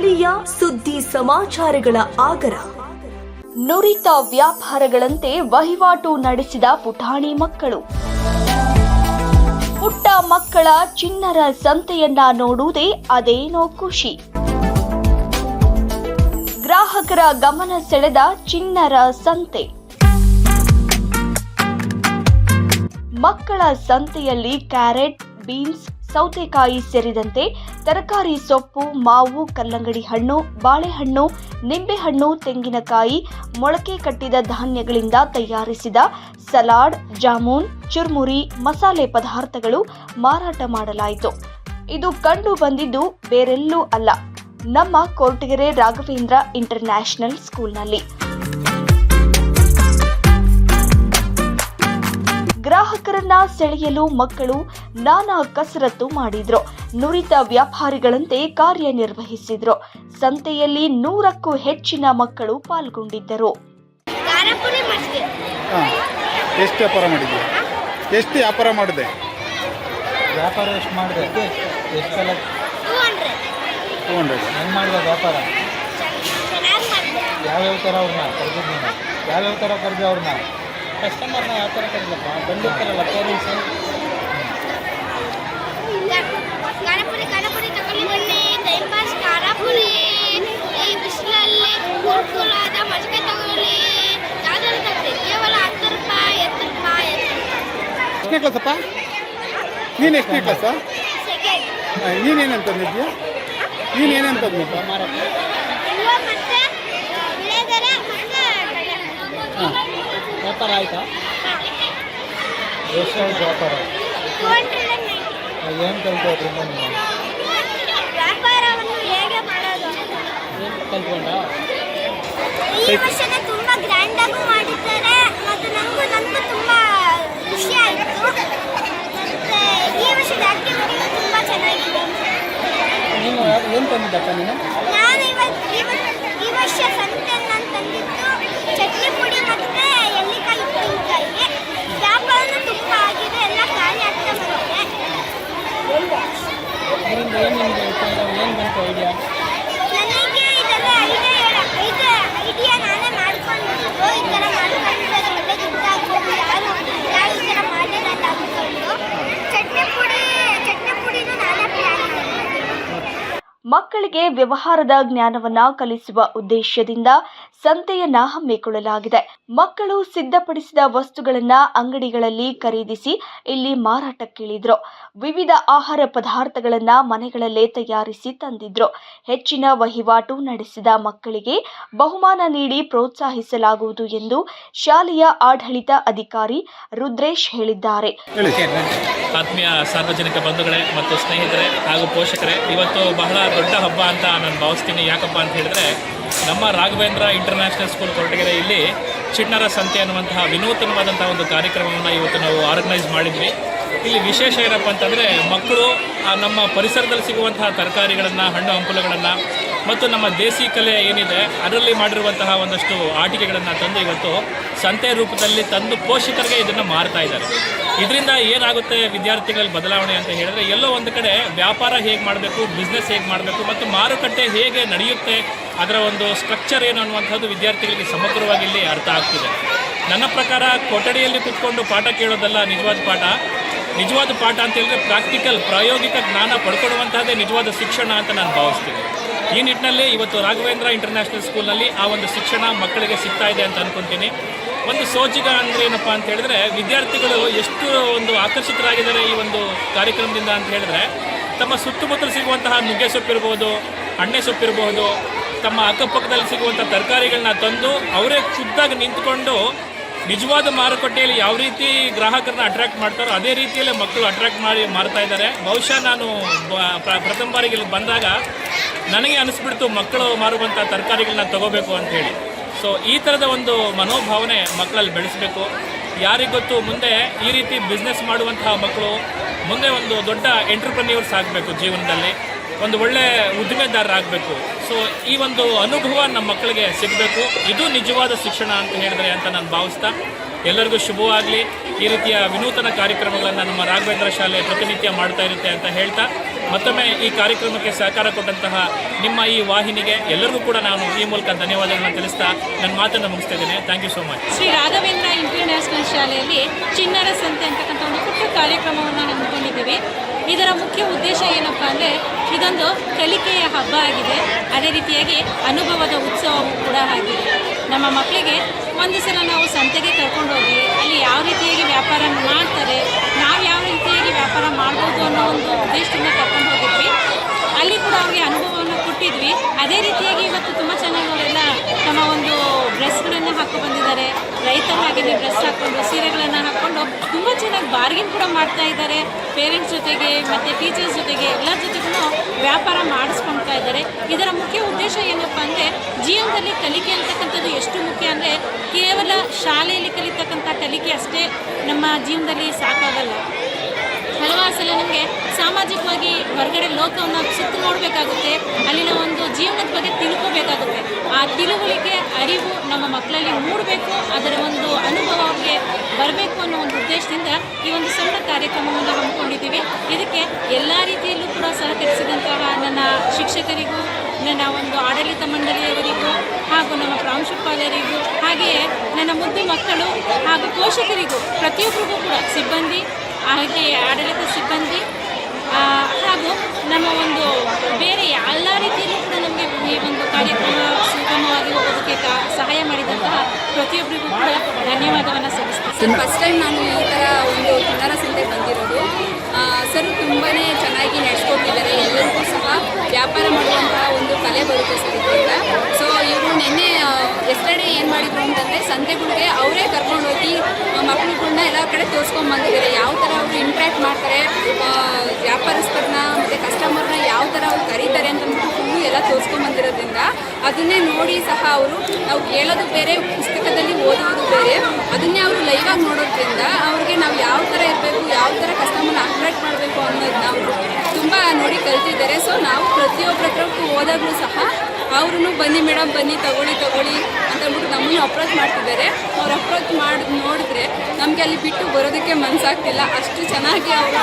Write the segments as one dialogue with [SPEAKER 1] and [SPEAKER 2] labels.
[SPEAKER 1] ಸ್ಥಳೀಯ ಸುದ್ದಿ ಸಮಾಚಾರಗಳ ಆಗರ.
[SPEAKER 2] ನುರಿತ ವ್ಯಾಪಾರಗಳಂತೆ ವಹಿವಾಟು ನಡೆಸಿದ ಪುಟಾಣಿ ಮಕ್ಕಳು. ಪುಟ್ಟ ಮಕ್ಕಳ ಚಿನ್ನರ ಸಂತೆಯನ್ನ ನೋಡುವುದೇ ಅದೇನೋ ಖುಷಿ. ಗ್ರಾಹಕರ ಗಮನ ಸೆಳೆದ ಚಿನ್ನರ ಸಂತೆ. ಮಕ್ಕಳ ಸಂತೆಯಲ್ಲಿ ಕ್ಯಾರೆಟ್, ಬೀನ್ಸ್ ಸೌತೆಕಾಯಿ ಸೇರಿದಂತೆ ತರಕಾರಿ ಸೊಪ್ಪು, ಮಾವು, ಕಲ್ಲಂಗಡಿ ಹಣ್ಣು, ಬಾಳೆಹಣ್ಣು, ನಿಂಬೆಹಣ್ಣು, ತೆಂಗಿನಕಾಯಿ, ಮೊಳಕೆ ಕಟ್ಟಿದ ಧಾನ್ಯಗಳಿಂದ ತಯಾರಿಸಿದ ಸಲಾಡ್, ಜಾಮೂನ್, ಚುರ್ಮುರಿ, ಮಸಾಲೆ ಪದಾರ್ಥಗಳು ಮಾರಾಟ ಮಾಡಲಾಯಿತು. ಇದು ಕಂಡು ಬಂದಿದ್ದು ಬೇರೆಲ್ಲೂ ಅಲ್ಲ. ನಮ್ಮ ಕೋರ್ಟಗೆರೆ ರಾಘವೇಂದ್ರ ಇಂಟರ್ನ್ಯಾಷನಲ್ ಸ್ಕೂಲ್ನಲ್ಲಿ. ಗ್ರಾಹಕರನ್ನ ಸೆಳೆಯಲು ಮಕ್ಕಳು ನಾನಾ ಕಸರತ್ತು ಮಾಡಿದ್ರು. ನುರಿತ ವ್ಯಾಪಾರಿಗಳಂತೆ ಕಾರ್ಯನಿರ್ವಹಿಸಿದ್ರು. ಸಂತೆಯಲ್ಲಿ ನೂರಕ್ಕೂ ಹೆಚ್ಚಿನ ಮಕ್ಕಳು ಪಾಲ್ಗೊಂಡಿದ್ದರು.
[SPEAKER 3] ಎಷ್ಟು ವ್ಯಾಪಾರ ಮಾಡಿದ್ದೆ ಎಷ್ಟು ವ್ಯಾಪಾರ ಮಾಡಿದೆ?
[SPEAKER 4] ವ್ಯಾಪಾರ ಎಷ್ಟು ಮಾಡಿದೆ? ಎಷ್ಟು ಸಲ
[SPEAKER 5] ಟೂ ಹಂಡ್ರೆಡ್.
[SPEAKER 4] ಹೆಂಗೆ ಮಾಡಿದೆ ವ್ಯಾಪಾರ? ಯಾವ್ಯಾವ ಥರ ಅವ್ರನ್ನ ಕರೆದಿದ್ದು ನೀನು ಯಾವ್ಯಾವ ಥರ ಕರೆದಿ ಅವ್ರನ್ನ? ಕಸ್ಟಮರ್ನ ಯಾವ ಥರ ಕರೆದಪ್ಪ ಬಂದಿರ್ತಾರಲ್ಲ ಪೇರೆಂಟ್ಸು
[SPEAKER 5] ಖಾರಪುರಿ ಖಾರಪುರಿ ತಗೊಂಡು ಬನ್ನಿ. ಟೈಮ್ ಪಾಸ್ ಖಾರಪುರಿ. ಈ ಬಿಸಿಲಲ್ಲಿ ಕುರ್ಕುಲಾದ ಮಜ್ಜಿಗೆ ತಗೊಳ್ಳಿ. ಯಾವ್ದಾದ್ರು ತಗೊಳ್ಳಿ ಕೇವಲ ಹತ್ತು ರೂಪಾಯಿ ಹತ್ತು ರೂಪಾಯಿ ಹತ್ತು
[SPEAKER 3] ಎಷ್ಟನೇ ಕ್ಲಾಸಪ್ಪ ನೀನು ಎಷ್ಟನೇ ಕ್ಲಾಸ
[SPEAKER 5] ಸೆಕೆಂಡ್
[SPEAKER 3] ನೀನೇನಂತಂದಿದ್ಯಾ ನೀನೇನಂತಂದಿದ್ದ
[SPEAKER 5] ಹೂವು ಮತ್ತೆ ವಿಳೆದೆಲೆ ಮತ್ತೆ
[SPEAKER 3] ಹಾಂ
[SPEAKER 4] ವ್ಯಾಪಾರ ಆಯಿತಾ? ಎಷ್ಟು ವ್ಯಾಪಾರ ಏನು ಕಲಿತು ಅದರಿಂದ ನೀವು?
[SPEAKER 5] ವ್ಯಾಪಾರವನ್ನು ಹೇಗೆ ಮಾಡೋದು?
[SPEAKER 4] ಏನು ಕಲ್ತ್ಕೊಂಡ
[SPEAKER 5] ಈ ವರ್ಷನ ತುಂಬಾ ಗ್ರ್ಯಾಂಡ್ ಆಗೂ ಮಾಡಿದ್ದಾರೆ ಮತ್ತು ನನಗೂ ನನಗೂ ತುಂಬಾ ಖುಷಿ ಆಯಿತು. ಮತ್ತೆ ಈ ವರ್ಷದ ಆಕ್ಟಿವಿಟಿ ತುಂಬಾ ಚೆನ್ನಾಗಿದೆ.
[SPEAKER 4] ನೀನು ಏನು ತಂದಿದ್ದಪ್ಪ ನಾನು
[SPEAKER 5] ಇವತ್ತು ಇವತ್ತು ಈ ವರ್ಷ ಸಂತೆ ನಾನು ತಂದಿದ್ದು ಚಟ್ನಿ ಪುಡಿ ಮತ್ತೆ ಎಳ್ಳಿಕಾಯಿ ಉಪ್ಪಿನಕಾಯಿ ವ್ಯಾಪಾರನೂ ತುಂಬ ಆಗಿದೆ ಎಲ್ಲ ಖಾಲಿ ಆಗ್ತಾ ಬರುತ್ತೆ
[SPEAKER 4] ಇದರಿಂದ ಏನು ನಿಮಗೆ ಏನು ಬಂತು ಐಡಿಯಾ
[SPEAKER 5] ನನಗೆ ಇದೆಲ್ಲ ಐಡಿಯಾ ಐದು ಐಡಿಯಾ ನಾನೇ ಮಾಡ್ಕೊಂಡಿದ್ದು ಈ ಥರ ಮಾಡ್ಕೊಂಡಿದ್ದಾರೆ ಒಳ್ಳೆ ದುಡ್ಡು ಆಗ್ಬೋದು ಯಾರು ಯಾರು ಈ ಥರ ಮಾಡಿರಲ್ಲ ಅಂದ್ಕೊಂಡು ಚಟ್ನಿ ಪುಡಿ ಚಟ್ನಿ ಪುಡಿನೂ ನಾನೇ ಪ್ಲ್ಯಾನ್ ಮಾಡಿದ್ದೆ
[SPEAKER 2] ಮಕ್ಕಳಿಗೆ ವ್ಯವಹಾರದ ಜ್ಞಾನವನ್ನ ಕಲಿಸುವ ಉದ್ದೇಶದಿಂದ ಸಂತೆಯನ್ನ ಹಮ್ಮಿಕೊಳ್ಳಲಾಗಿದೆ. ಮಕ್ಕಳು ಸಿದ್ಧಪಡಿಸಿದ ವಸ್ತುಗಳನ್ನ ಅಂಗಡಿಗಳಲ್ಲಿ ಖರೀದಿಸಿ ಇಲ್ಲಿ ಮಾರಾಟಕ್ಕಿಳಿದ್ರು. ವಿವಿಧ ಆಹಾರ ಪದಾರ್ಥಗಳನ್ನ ಮನೆಗಳಲ್ಲೇ ತಯಾರಿಸಿ ತಂದಿದ್ರು. ಹೆಚ್ಚಿನ ವಹಿವಾಟು ನಡೆಸಿದ ಮಕ್ಕಳಿಗೆ ಬಹುಮಾನ ನೀಡಿ ಪ್ರೋತ್ಸಾಹಿಸಲಾಗುವುದು ಎಂದು ಶಾಲೆಯ ಆಡಳಿತ ಅಧಿಕಾರಿ ರುದ್ರೇಶ್ ಹೇಳಿದ್ದಾರೆ.
[SPEAKER 6] ಆತ್ಮೀಯ ಸಾರ್ವಜನಿಕ ಬಂಧುಗಳೇ ಮತ್ತು ಸ್ನೇಹಿತರೆ ಹಾಗೂ ಪೋಷಕರೇ ಇವತ್ತು ಬಹಳ ದೊಡ್ಡ ಹಬ್ಬ ಅಂತ ನಾನು ಭಾವಿಸ್ತೀನಿ. ಯಾಕಪ್ಪ ಅಂತ ಹೇಳಿದ್ರೆ ನಮ್ಮ ರಾಘವೇಂದ್ರ ಇಂಟರ್ನ್ಯಾಷನಲ್ ಸ್ಕೂಲ್ ಕೊರಟಗೆರೆ ಇಲ್ಲಿ ಚಿಣ್ಣರ ಸಂತೆ ಅನ್ನುವಂತಹ ವಿನೂತನವಾದಂತಹ ಒಂದು ಕಾರ್ಯಕ್ರಮವನ್ನು ಇವತ್ತು ನಾವು ಆರ್ಗನೈಸ್ ಮಾಡಿದ್ವಿ. ಇಲ್ಲಿ ವಿಶೇಷ ಏನಪ್ಪ ಅಂತಂದರೆ ಮಕ್ಕಳು ನಮ್ಮ ಪರಿಸರದಲ್ಲಿ ಸಿಗುವಂತಹ ತರಕಾರಿಗಳನ್ನು, ಹಣ್ಣು ಹಂಪಲುಗಳನ್ನು ಮತ್ತು ನಮ್ಮ ದೇಸಿ ಕಲೆ ಏನಿದೆ, ಅದರಲ್ಲಿ ಮಾಡಿರುವಂತಹ ಒಂದಷ್ಟು ಆಟಿಕೆಗಳನ್ನು ತಂದು ಇವತ್ತು ಸಂತೆ ರೂಪದಲ್ಲಿ ತಂದು ಪೋಷಕರಿಗೆ ಇದನ್ನು ಮಾರ್ತಾ ಇದ್ದಾರೆ. ಇದರಿಂದ ಏನಾಗುತ್ತೆ ವಿದ್ಯಾರ್ಥಿಗಳಲ್ಲಿ ಬದಲಾವಣೆ ಅಂತ ಹೇಳಿದ್ರೆ ಎಲ್ಲೋ ಒಂದು ಕಡೆ ವ್ಯಾಪಾರ ಹೇಗೆ ಮಾಡಬೇಕು ಬಿಸ್ನೆಸ್ ಹೇಗೆ ಮಾಡಬೇಕು ಮತ್ತು ಮಾರುಕಟ್ಟೆ ಹೇಗೆ ನಡೆಯುತ್ತೆ ಅದರ ಒಂದು ಸ್ಟ್ರಕ್ಚರ್ ಏನು ಅನ್ನುವಂಥದ್ದು ವಿದ್ಯಾರ್ಥಿಗಳಿಗೆ ಸಮಗ್ರವಾಗಿ ಇಲ್ಲಿ ಅರ್ಥ ಆಗ್ತಿದೆ. ನನ್ನ ಪ್ರಕಾರ ಕೊಠಡಿಯಲ್ಲಿ ಕುತ್ಕೊಂಡು ಪಾಠ ಕೇಳೋದಲ್ಲ ನಿಜವಾದ ಪಾಠ? ನಿಜವಾದ ಪಾಠ ಅಂತ ಹೇಳಿದ್ರೆ ಪ್ರಾಕ್ಟಿಕಲ್ ಪ್ರಾಯೋಗಿಕ ಜ್ಞಾನ ಪಡ್ಕೊಳ್ಳುವಂತಹದ್ದೇ ನಿಜವಾದ ಶಿಕ್ಷಣ ಅಂತ ನಾನು ಭಾವಿಸ್ತೀನಿ. ಈ ನಿಟ್ಟಿನಲ್ಲಿ ಇವತ್ತು ರಾಘವೇಂದ್ರ ಇಂಟರ್ನ್ಯಾಷನಲ್ ಸ್ಕೂಲ್ನಲ್ಲಿ ಆ ಒಂದು ಶಿಕ್ಷಣ ಮಕ್ಕಳಿಗೆ ಸಿಗ್ತಾ ಇದೆ ಅಂತ ಅನ್ಕೊಂತೀನಿ. ಒಂದು ಸೋಜಿಗ ಅಂದರೆ ಏನಪ್ಪ ಅಂತ ಹೇಳಿದ್ರೆ ವಿದ್ಯಾರ್ಥಿಗಳು ಎಷ್ಟು ಒಂದು ಆಕರ್ಷಿತರಾಗಿದ್ದಾರೆ ಈ ಒಂದು ಕಾರ್ಯಕ್ರಮದಿಂದ ಅಂತ ಹೇಳಿದ್ರೆ ತಮ್ಮ ಸುತ್ತಮುತ್ತಲು ಸಿಗುವಂತಹ ನುಗ್ಗೆ ಸೊಪ್ಪಿರ್ಬೋದು, ಹಣ್ಣೆ ಸೊಪ್ಪಿರಬಹುದು ತಮ್ಮ ಅಕ್ಕಪಕ್ಕದಲ್ಲಿ ಸಿಗುವಂಥ ತರಕಾರಿಗಳನ್ನ ತಂದು ಅವರೇ ಖುದ್ದಾಗಿ ನಿಂತ್ಕೊಂಡು ನಿಜವಾದ ಮಾರುಕಟ್ಟೆಯಲ್ಲಿ ಯಾವ ರೀತಿ ಗ್ರಾಹಕರನ್ನ ಅಟ್ರಾಕ್ಟ್ ಮಾಡ್ತಾರೋ ಅದೇ ರೀತಿಯಲ್ಲೇ ಮಕ್ಕಳು ಅಟ್ರಾಕ್ಟ್ ಮಾಡಿ ಮಾರ್ತಾ ಇದ್ದಾರೆ. ಬಹುಶಃ ನಾನು ಪ್ರಥಮ ಬಾರಿಗೆ ಇಲ್ಲಿ ಬಂದಾಗ ನನಗೆ ಅನಿಸ್ಬಿಡ್ತು ಮಕ್ಕಳು ಮಾರುವಂಥ ತರಕಾರಿಗಳನ್ನ ತಗೋಬೇಕು ಅಂತ ಹೇಳಿ. ಸೊ ಈ ಥರದ ಒಂದು ಮನೋಭಾವನೆ ಮಕ್ಕಳಲ್ಲಿ ಬೆಳೆಸಬೇಕು. ಯಾರಿಗೊತ್ತು ಮುಂದೆ ಈ ರೀತಿ ಬಿಸ್ನೆಸ್ ಮಾಡುವಂತಹ ಮಕ್ಕಳು ಮುಂದೆ ಒಂದು ದೊಡ್ಡ ಎಂಟ್ರಪ್ರನ್ಯೂರ್ಸ್ ಆಗಬೇಕು ಜೀವನದಲ್ಲಿ. ಒಂದು ಒಳ್ಳೆ ಉದ್ದಿಮೆದಾರರಾಗಬೇಕು. ಸೊ ಈ ಒಂದು ಅನುಭವ ನಮ್ಮ ಮಕ್ಕಳಿಗೆ ಸಿಗಬೇಕು. ಇದು ನಿಜವಾದ ಶಿಕ್ಷಣ ಅಂತ ಹೇಳಿದ್ರೆ ಅಂತ ನಾನು ಭಾವಿಸ್ತಾ, ಎಲ್ಲರಿಗೂ ಶುಭವಾಗಲಿ. ಈ ರೀತಿಯ ವಿನೂತನ ಕಾರ್ಯಕ್ರಮಗಳನ್ನು ನಮ್ಮ ರಾಘವೇಂದ್ರ ಶಾಲೆ ಪ್ರತಿನಿತ್ಯ ಮಾಡ್ತಾ ಇರುತ್ತೆ ಅಂತ ಹೇಳ್ತಾ, ಮತ್ತೊಮ್ಮೆ ಈ ಕಾರ್ಯಕ್ರಮಕ್ಕೆ ಸಹಕಾರ ಕೊಟ್ಟಂತಹ ನಿಮ್ಮ ಈ ವಾಹಿನಿಗೆ ಎಲ್ಲರಿಗೂ ಕೂಡ ನಾನು ಈ ಮೂಲಕ ಧನ್ಯವಾದಗಳನ್ನು ತಿಳಿಸ್ತಾ ನನ್ನ ಮಾತನ್ನು ಮುಗಿಸ್ತಾ ಇದ್ದೇನೆ. Thank you so much
[SPEAKER 7] Shri Raghavendra international ಶಾಲೆಯಲ್ಲಿ ಚಿನ್ನರ ಸಂತೆ ಅಂತಕ್ಕಂಥ ಒಂದು ಪುಟ್ಟ ಕಾರ್ಯಕ್ರಮವನ್ನು ಹಮ್ಮಿಕೊಂಡಿದ್ದೀವಿ. ಇದರ ಮುಖ್ಯ ಉದ್ದೇಶ ಏನಪ್ಪ ಅಂದರೆ ಇದೊಂದು ಕಲಿಕೆಯ ಹಬ್ಬ ಆಗಿದೆ. ಅದೇ ರೀತಿಯಾಗಿ ಅನುಭವದ ಉತ್ಸವವೂ ಕೂಡ ಆಗಿದೆ. ನಮ್ಮ ಮಕ್ಕಳಿಗೆ ಒಂದು ಸಲ ನಾವು ಸಂತೆಗೆ ಕರ್ಕೊಂಡು ಹೋಗಿ, ಅಲ್ಲಿ ಯಾವ ರೀತಿಯಾಗಿ ವ್ಯಾಪಾರ ಮಾಡ್ತಾರೆ, ನಾವು ಯಾವ ರೀತಿಯಾಗಿ ವ್ಯಾಪಾರ ಮಾಡ್ಬೋದು ಅನ್ನೋ ಒಂದು ಉದ್ದೇಶದಿಂದ ಕರ್ಕೊಂಡು ಹೋಗಿದ್ವಿ. ಅಲ್ಲಿ ಕೂಡ ಅವ್ರಿಗೆ ಅನುಭವವನ್ನು ಕೊಟ್ಟಿದ್ವಿ. ಅದೇ ರೀತಿಯಾಗಿ ಇವತ್ತು ತುಂಬ ಚೆನ್ನಾಗಿ ಅವರೆಲ್ಲ ತಮ್ಮ ಒಂದು ಡ್ರೆಸ್ಗಳನ್ನು ಹಾಕೊ ಬಂದಿದ್ದಾರೆ ರೈತರ ಹಾಗೆ ಡ್ರೆಸ್ ಹಾಕ್ಕೊಂಡು ಸೀರೆಗಳನ್ನು ಹಾಕ್ಕೊಂಡು ತುಂಬ ಚೆನ್ನಾಗಿ ಬಾರ್ಗಿನ್ ಕೂಡ ಮಾಡ್ತಾ ಇದ್ದಾರೆ. ಪೇರೆಂಟ್ಸ್ ಜೊತೆಗೆ, ಮತ್ತು ಟೀಚರ್ಸ್ ಜೊತೆಗೆ ಎಲ್ಲರ ಜೊತೆಗೂ ವ್ಯಾಪಾರ ಮಾಡಿಸ್ಕೊಳ್ತಾ ಇದ್ದಾರೆ. ಇದರ ಮುಖ್ಯ ಉದ್ದೇಶ ಏನಪ್ಪ ಅಂದರೆ, ಜೀವನದಲ್ಲಿ ಕಲಿಕೆ ಅಂತಕ್ಕಂಥದ್ದು ಎಷ್ಟು ಮುಖ್ಯ ಅಂದರೆ, ಕೇವಲ ಶಾಲೆಯಲ್ಲಿ ಕಲಿತಕ್ಕಂಥ ಕಲಿಕೆ ಅಷ್ಟೇ ನಮ್ಮ ಜೀವನದಲ್ಲಿ ಸಾಕಾಗಲ್ಲ. ಹಲವಾರು ಸಲ ನಮಗೆ ಸಾಮಾಜಿಕವಾಗಿ ಹೊರಗಡೆ ಲೋಕವನ್ನು ಸುತ್ತು ನೋಡಬೇಕಾಗುತ್ತೆ, ಅಲ್ಲಿನ ಒಂದು ಜೀವನದ ಬಗ್ಗೆ ತಿಳ್ಕೋಬೇಕಾಗುತ್ತೆ. ಆ ತಿಳುವಳಿಕೆ, ಅರಿವು ನಮ್ಮ ಮಕ್ಕಳಲ್ಲಿ ಮೂಡಬೇಕು, ಅದರ ಒಂದು ಅನುಭವ ಅವ್ರಿಗೆ ಬರಬೇಕು ಅನ್ನೋ ಒಂದು ಉದ್ದೇಶದಿಂದ ಈ ಒಂದು ಸಣ್ಣ ಕಾರ್ಯಕ್ರಮವನ್ನು ಹಮ್ಮಿಕೊಂಡಿದ್ದೀವಿ. ಇದಕ್ಕೆ ಎಲ್ಲ ರೀತಿಯಲ್ಲೂ ಕೂಡ ಸಹಕರಿಸಿದಂತಹ ನನ್ನ ಶಿಕ್ಷಕರಿಗೂ, ನನ್ನ ಒಂದು ಆಡಳಿತ ಮಂಡಳಿಯವರಿಗೂ, ಹಾಗೂ ನಮ್ಮ ಪ್ರಾಂಶುಪಾಲರಿಗೂ, ಹಾಗೆಯೇ ನನ್ನ ಮುದ್ದು ಮಕ್ಕಳು ಹಾಗೂ ಪೋಷಕರಿಗೂ, ಪ್ರತಿಯೊಬ್ಬರಿಗೂ ಕೂಡ ಸಿಬ್ಬಂದಿ ಹಾಗೆಯೇ ಆಡಳಿತ ಸಿಬ್ಬಂದಿ ಹಾಗೂ ನಮ್ಮ ಒಂದು ಬೇರೆ ಎಲ್ಲ ರೀತಿಯಲ್ಲೂ ಕೂಡ ನಮಗೆ ಈ ಒಂದು ಕಾರ್ಯಕ್ರಮ ಸುಗಮವಾಗಿ ಹೋಗೋದಕ್ಕೆ ಸಹಾಯ ಮಾಡಿದಂತಹ ಪ್ರತಿಯೊಬ್ಬರಿಗೂ ಕೂಡ ಧನ್ಯವಾದವನ್ನು ಸಲ್ಲಿಸ್ತೀನಿ.
[SPEAKER 8] ಫಸ್ಟ್ ಟೈಮ್ ನಾನು ಈ ಥರ ಒಂದು ಕಿನ್ನರ ಸಂತೆ ಬಂದಿರೋದು. ಸರ್ ತುಂಬಾ ಚೆನ್ನಾಗಿ ನಡೆಸ್ಕೊಟ್ಟಿದ್ದಾರೆ. ಎಲ್ಲರಿಗೂ ಸಹ ವ್ಯಾಪಾರ ಮಾಡುವಂತಹ ಒಂದು ಕಲೆ ಬರುತ್ತೆ ಸರ್ ಇದರಿಂದ. ಸೊ ಇವರು ನಿನ್ನೆ ಎಸ್ಟರ್ಡೇ ಏನು ಮಾಡಿದ್ರು ಅಂತಂದರೆ ಸಂತೆಗಳಿಗೆ ಅವರೇ ಕರ್ಕೊಂಡೋಗಿ ಹೋಗಿ ಕಡೆ ತೋರಿಸ್ಕೊಂಡು ಬಂದಿದ್ದಾರೆ ಯಾವ ಥರ ಅವರು ಇಂಟ್ರ್ಯಾಕ್ಟ್ ಮಾಡ್ತಾರೆ ವ್ಯಾಪಾರಸ್ಥರನ್ನ ಮತ್ತು ಕಸ್ಟಮರ್ನ ಯಾವ ಥರ ಅವ್ರು ಕರೀತಾರೆ ಅಂತ ಫುಲ್ಲು ಎಲ್ಲ ತೋರಿಸ್ಕೊಂಡು ಬಂದಿರೋದ್ರಿಂದ ಅದನ್ನೇ ನೋಡಿ ಸಹ ಅವರು ನಾವು ಕೇಳೋದು ಬೇರೆ, ಪುಸ್ತಕದಲ್ಲಿ ಓದೋದು ಬೇರೆ, ಅದನ್ನೇ ಅವರು ಲೈವಾಗಿ ನೋಡೋದ್ರಿಂದ ಅವ್ರಿಗೆ ನಾವು ಯಾವ ಥರ ಇರಬೇಕು, ಯಾವ ಥರ ಕಸ್ಟಮರ್ನ ಅಟ್ರಾಕ್ಟ್ ಮಾಡಬೇಕು ಅನ್ನೋದನ್ನ ಕಲ್ತಿದ್ದಾರೆ. ಸೊ ನಾವು ಪ್ರತಿಯೊಬ್ಬರ ಹತ್ರ ಹೋದಾಗಲೂ ಸಹ ಅವ್ರೂ ಬನ್ನಿ ಮೇಡಮ್ ಬನ್ನಿ, ತಗೊಳ್ಳಿ ತಗೊಳ್ಳಿ ಅಂತ ಅಂದ್ಬಿಟ್ಟು ನಮ್ಮನ್ನು ಅಪ್ರೋಚ್ ಮಾಡ್ತಿದ್ದಾರೆ. ಅವ್ರು ಅಪ್ರೋಚ್ ಮಾಡಿ, ನೋಡಿದ್ರೆ ನಮಗೆ ಅಲ್ಲಿ ಬಿಟ್ಟು ಬರೋದಕ್ಕೆ ಮನಸ್ಸಾಗ್ತಿಲ್ಲ ಅಷ್ಟು ಚೆನ್ನಾಗಿ ಅವರು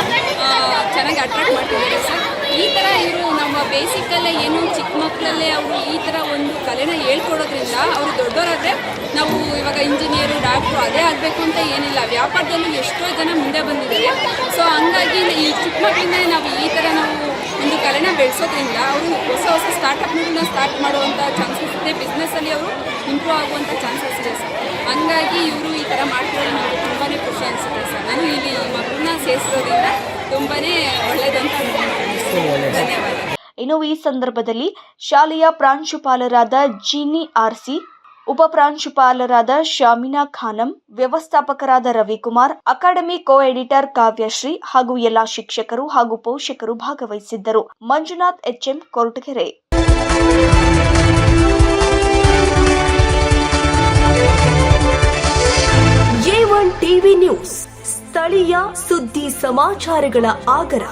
[SPEAKER 8] ಚೆನ್ನಾಗಿ ಅಟ್ರಾಕ್ಟ್ ಮಾಡ್ತಿದ್ದಾರೆ. ಸರ್ ಈ ಥರ ಇವರು ನಮ್ಮ ಬೇಸಿಕಲ್ಲೇ ಏನು ಚಿಕ್ಕ ಮಕ್ಕಳಲ್ಲೇ ಅವರು ಈ ಥರ ಒಂದು ಕಲೆನ ಹೇಳ್ಕೊಡೋದ್ರಿಂದ ಅವರು ದೊಡ್ಡವರಾದರೆ ನಾವು ಇವಾಗ ಇಂಜಿನಿಯರು ಡಾಕ್ಟ್ರು ಅದೇ ಆಗಬೇಕು ಅಂತ ಏನಿಲ್ಲ. ವ್ಯಾಪಾರದಲ್ಲೂ ಎಷ್ಟೋ ಜನ ಮುಂದೆ ಬಂದಿದ್ದಾರೆ. ಸೊ ಹಂಗಾಗಿ ಈ ಚಿಕ್ಕ ಮಕ್ಕಳಿಂದ ನಾವು ಈ ಥರ ನಾವು ಒಂದು ಕಲೆನ ಬೆಳೆಸೋದ್ರಿಂದ ಅವರು ಹೊಸ ಹೊಸ ಸ್ಟಾರ್ಟಪ್ಗಳನ್ನ ಸ್ಟಾರ್ಟ್ ಮಾಡುವಂಥ ಚಾನ್ಸಸ್ ಇದೆ ಬಿಸ್ನೆಸ್ಸಲ್ಲಿ ಅವರು ಇಂಪ್ರೂವ್ ಆಗುವಂಥ ಚಾನ್ಸಸ್ ಇದೆ ಸರ್. ಹಂಗಾಗಿ ಇವರು ಈ ಥರ ಮಾಡ್ತಿರೋದು ನನಗೆ ತುಂಬಾ ಖುಷಿ ಅನಿಸುತ್ತೆ ಸರ್. ನಾನು ಇಲ್ಲಿ ಮಕ್ಕಳನ್ನ ಸೇರಿಸೋದ್ರಿಂದ ತುಂಬಾ ಒಳ್ಳೆಯದಂತ. ಧನ್ಯವಾದ
[SPEAKER 2] ಇನ್ನು ಈ ಸಂದರ್ಭದಲ್ಲಿ ಶಾಲೆಯ ಪ್ರಾಂಶುಪಾಲರಾದ ಜಿನಿ ಆರ್ಸಿ ಉಪ ಪ್ರಾಂಶುಪಾಲರಾದ Shamina Khanam, ವ್ಯವಸ್ಥಾಪಕರಾದ Ravikumar, academy co editor Kavyashree ಹಾಗೂ ಎಲ್ಲಾ ಶಿಕ್ಷಕರು ಹಾಗೂ ಪೋಷಕರು ಭಾಗವಹಿಸಿದ್ದರು. Manjunath, HM Koratagere.
[SPEAKER 1] TV news, ಸ್ಥಳೀಯ ಸುದ್ದಿ ಸಮಾಚಾರಗಳ ಆಗರ.